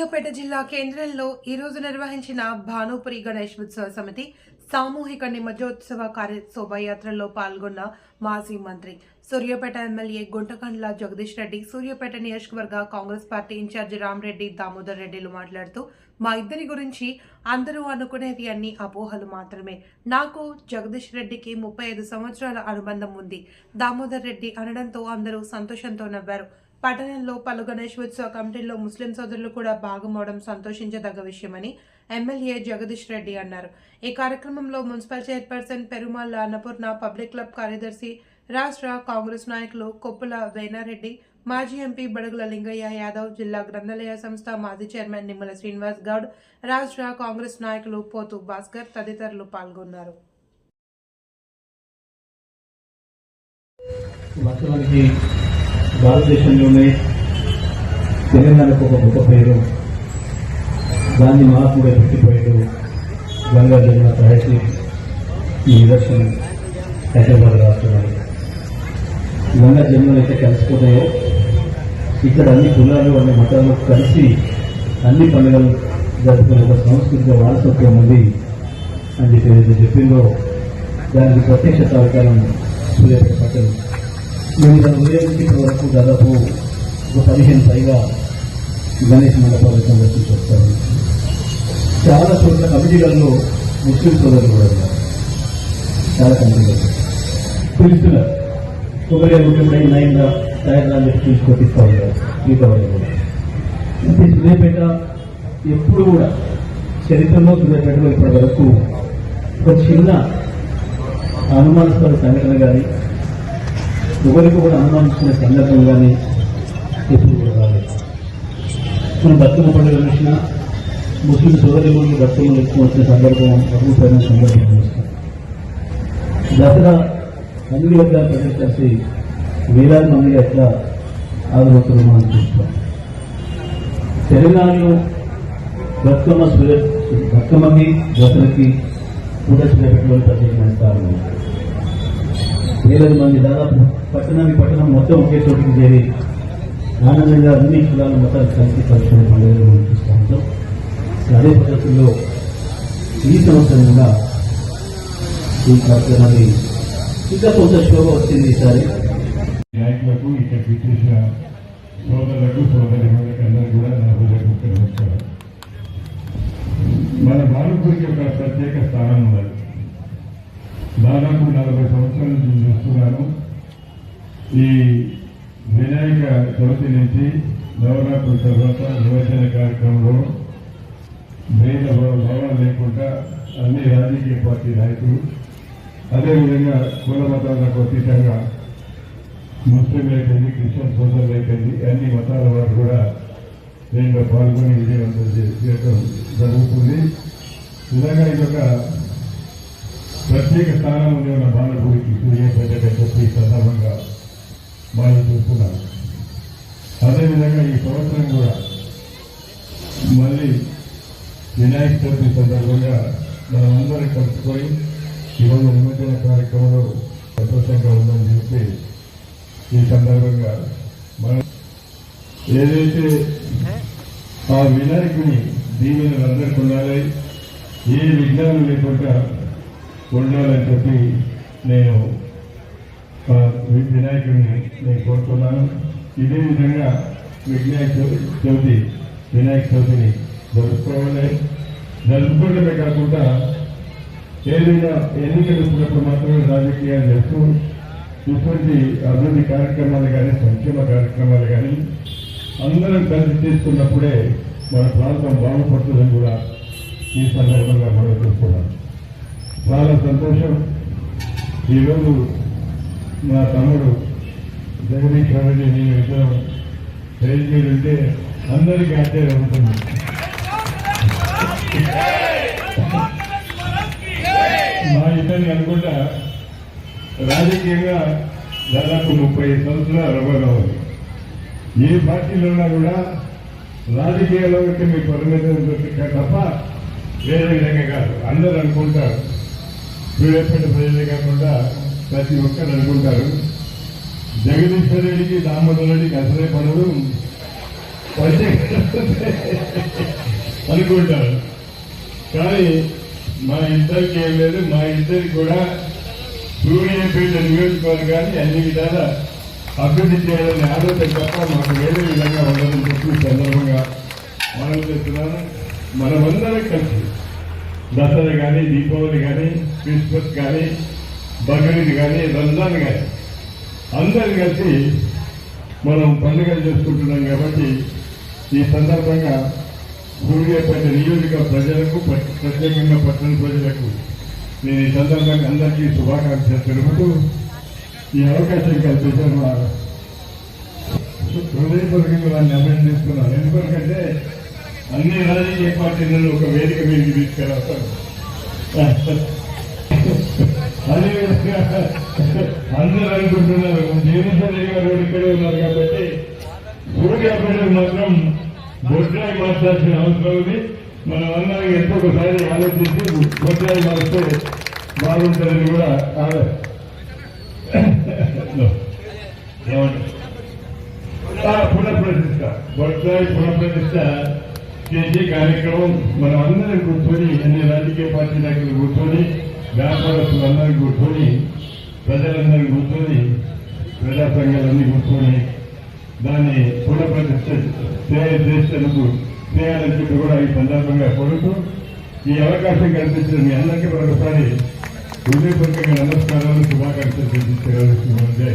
సూర్యాపేట జిల్లా కేంద్రంలో ఈరోజు నిర్వహించిన భానుపురి గణేష్ ఉత్సవ సమితి సామూహిక నిమజ్జోత్సవ కార్య శోభాయాత్రలో పాల్గొన్న మాజీ మంత్రి. సూర్యాపేట ఎమ్మెల్యే గుంటకండ్ల జగదీష్ రెడ్డి సూర్యాపేట నియోజకవర్గ కాంగ్రెస్ పార్టీ ఇన్ఛార్జి రామరెడ్డి దామోదర్ రెడ్డిలు మాట్లాడుతూ మా ఇద్దరి గురించి అందరూ అనుకునేది అన్ని అపోహలు మాత్రమే. నాకు జగదీష్ రెడ్డికి ముప్పై ఐదు సంవత్సరాల అనుబంధం ఉంది. దామోదర్ రెడ్డి అనడంతో అందరూ సంతోషంతో నవ్వారు. పట్టణంలో పలు గణేశోత్సవ కమిటీల్లో ముస్లిం సోదరులు కూడా భాగమవడం సంతోషించదగ్గ విషయమని ఎమ్మెల్యే జగదీష్ రెడ్డి అన్నారు. ఈ కార్యక్రమంలో municipal chairperson Perumalla Annapurna public club కార్యదర్శి రాష్ట్ర కాంగ్రెస్ నాయకులు కొప్పుల వేనారెడ్డి మాజీ ఎంపీ బడుగుల లింగయ్య యాదవ్ జిల్లా గ్రంథాలయ సంస్థ మాజీ చైర్మన్ నిమ్మల శ్రీనివాస్ గౌడ్ రాష్ట్ర కాంగ్రెస్ నాయకులు పోతు భాస్కర్ తదితరులు పాల్గొన్నారు. వాస్తవానికి భారతదేశంలోనే తెలంగాణకు ఒక గొప్ప పేరు. దాన్ని మహాత్ముడే పెట్టిపోయాడు గంగా జమున తహసీ ఈ నిదర్శనం హైదరాబాద్ రాష్ట్రంలో. గంగా జమునలు అయితే కలిసిపోతాయో? ఇక్కడ అన్ని కులాలు అన్ని మతాలు కలిసి అన్ని పండుగలు జరుపుకునే ఒక సాంస్కృతిక వారసత్వం ఉంది అని చెప్పి ఏదైతే చెప్పిందో దానికి ప్రత్యక్ష సహకారం సూర్యాపేట పట్టణం వివిధ ఉదయం నుంచి వరకు దాదాపు ఒక పదిహేను పైగా గణేష్ మండపాలు సందర్శించి వస్తారు చాలా చోట్ల కమిటీలలో ముస్లిం సోదరులు కూడా ఉన్నారు. చాలా కమిటీలు. పిలుస్తున్నారు. కొబ్బరి ముఖ్యమైన నయంగా తయారు అని చెప్పి తీసుకొట్టిస్తూ ఉంటారు మిగతా కూడా అయితే సూర్యాపేట ఎప్పుడు కూడా చరిత్రలో సూర్యాపేటలో ఇప్పటి వరకు ఒక చిన్న అనుమానాస్పద సంఘటన కానీ ఒకరికి కూడా అనుమానించిన సందర్భం కానీ ఎప్పుడు కూడా రాలేదు. మనం బతుకమ్మ పండుగ చూసిన ముస్లిం సోదరులు బతుకమ్మలు ఎక్కువ వచ్చిన సందర్భం ప్రభుత్వమైన సందర్భం చూస్తాం దసరా అన్ని వర్గాలు ప్రజలు కలిసి వేలాది మంది ఎట్లా ఆదరవుతుందో మనం చూస్తాం. తెలంగాణలో బతుకమ్మ సూర్య బతుకమ్మకి దసరకి కూడా సూర్యపెట్టుకోవాలి ప్రత్యేకమైన స్థానం ఉంది. మంది దాదాపు పట్టణానికి పట్టణం మొత్తం ఒకే చోటికి చేరి ఆనందంగా అన్ని కులాల మతాలు కలిసి కలుసుకునే పండుగలు మనం చూస్తూ ఉంటాం అదే పద్ధతుల్లో ఈ సంవత్సరం కూడా ఈ కార్యక్రమాన్ని ఇంకా కొంత శోభ వచ్చింది ఈసారి నాయకులకు ఇక్కడ విచ్చేసిన సోదరులకు సోదరి అందరూ కూడా నా హృదయపూర్వక నమస్కారం మన భారతదేశం యొక్క ప్రత్యేక స్థానం ఉన్నది. నలభై చూస్తున్నాను ఈ వినాయక చవితి నుంచి నవరాత్రుల తర్వాత నిమజ్జన కార్యక్రమంలో భేద భావాలు లేకుండా అన్ని రాజకీయ పార్టీ నాయకులు అదేవిధంగా కుల మతాలకు అతీతంగా ముస్లింలు అయిపోయింది క్రిస్టియన్ సోదరులు అయిపోయింది అన్ని మతాల వారు కూడా దీంట్లో పాల్గొని విజయవంతం చేయడం జరుగుతుంది. నిజంగా ఇదొక ప్రత్యేక స్థానం ఉన్న మన బాలపూడికి సూర్యాపేట చెప్పి ఈ సందర్భంగా మనం చూస్తున్నాం అదేవిధంగా ఈ సంవత్సరం కూడా మళ్ళీ వినాయక చవితి సందర్భంగా మనమందరం కలుసుకొని ఈరోజు నిమజ్జన కార్యక్రమంలో సంతోషంగా ఉందని చెప్పి ఈ సందర్భంగా మనం ఏదైతే ఆ వినాయకుని దీవెనలు అందరికీ ఉండాలి ఏ విఘ్నాలు లేకుండా ఉండాలని చెప్పి నేను వినాయకుడిని నేను కోరుతున్నాను. ఇదే విధంగా వినాయక చవితి చవితి వినాయక చవితిని జరుపుకోవాలి. జరుపుకోవడమే కాకుండా ఏదైనా ఎన్నికలు వచ్చినప్పుడు మాత్రమే రాజకీయాలు చేస్తూ ఇటువంటి అభివృద్ధి కార్యక్రమాలు కానీ సంక్షేమ కార్యక్రమాలు కానీ అందరం కలిసి తీసుకున్నప్పుడే మన ప్రాంతం బాగుపడుతుందని కూడా ఈ సందర్భంగా మనం చూస్తున్నాం. చాలా సంతోషం. ఈరోజు మా తమ్ముడు జగదీష్ రెడ్డి నేను ఇద్దరం ట్రైన్ ఉంటే అందరికీ ఆశ్చర్యం అవుతుంది. మా ఇద్దరిని అనుకుంటా రాజకీయంగా దాదాపు ముప్పై సంవత్సరాల అనుభవం ఉంది ఏ పార్టీలో ఉన్నా కూడా రాజకీయాల్లో అయితే మీ పరిమితం తప్ప వేరే విధంగా కాదు. అందరూ అనుకుంటారు. సూర్యాపేట ప్రజలే కాకుండా ప్రతి ఒక్కరు అనుకుంటారు. జగదీశ్వర రెడ్డికి దామోదర్ రెడ్డికి అసలే పనులు అనుకుంటారు. కానీ మా ఇద్దరికి ఏం లేదు. మా ఇద్దరికి కూడా సూర్యాపేట నియోజకవర్గాన్ని అన్ని విధాల అభివృద్ధి చేయాలని ఆలోచన తప్ప మాకు వేరే విధంగా ఉండదని చెప్పి సందర్భంగా మనం చెప్తున్నాను. మనమందరం కలిసి దసరా కానీ దీపావళి కానీ క్రిస్మస్ కానీ బక్రీద్ కానీ రంజాన్ కానీ అందరు కలిసి మనం పండుగలు చేసుకుంటున్నాం కాబట్టి ఈ సందర్భంగా సూర్యాపేట నియోజక ప్రజలకు ప్రత్యేకంగా పట్టణ ప్రజలకు నేను ఈ సందర్భంగా అందరికీ శుభాకాంక్షలు తెలుపుతూ ఈ అవకాశం కల్పించారు మా హృదయపూర్వకంగా వారిని అభినందిస్తున్నాను. ఎందుకంటే అన్ని రాజకీయ పార్టీలను ఒక వేదిక మీదకి తీసుకెళ్తారు అదేవిధంగా అందరూ అనుకుంటున్నారు జగన్మోహన్ గారు ఇక్కడే ఉన్నారు కాబట్టి సూర్యాపేటకు మాత్రం బొడ్రాయి మార్చాల్సిన అవసరం ఉంది. మనం అందరం ఎంతో ఒకసారి ఆలోచించి బొడ్రాయి మారిస్తే బాగుంటుందని కూడా ఆలో- పునఃప్రతిష్ట. బొడ్రాయి పునఃప్రతిష్ట చేసే కార్యక్రమం మనం అందరం కూర్చొని అన్ని రాజకీయ పార్టీ నాయకులు కూర్చొని వ్యాపారస్తులు అందరూ కూర్చొని ప్రజలందరూ కూర్చొని ప్రజా సంఘాలన్నీ కూర్చొని దాన్ని పునఃప్రతిష్ట చే- చేసేందుకు చేయాలని చెప్పి కూడా ఈ సందర్భంగా కోరుతూ ఈ అవకాశం కల్పించిన మీ అందరికీ మరొకసారి హృదయపూర్వకంగా నమస్కారాలు శుభాకాంక్షలు తెలియజేయాల్సి జై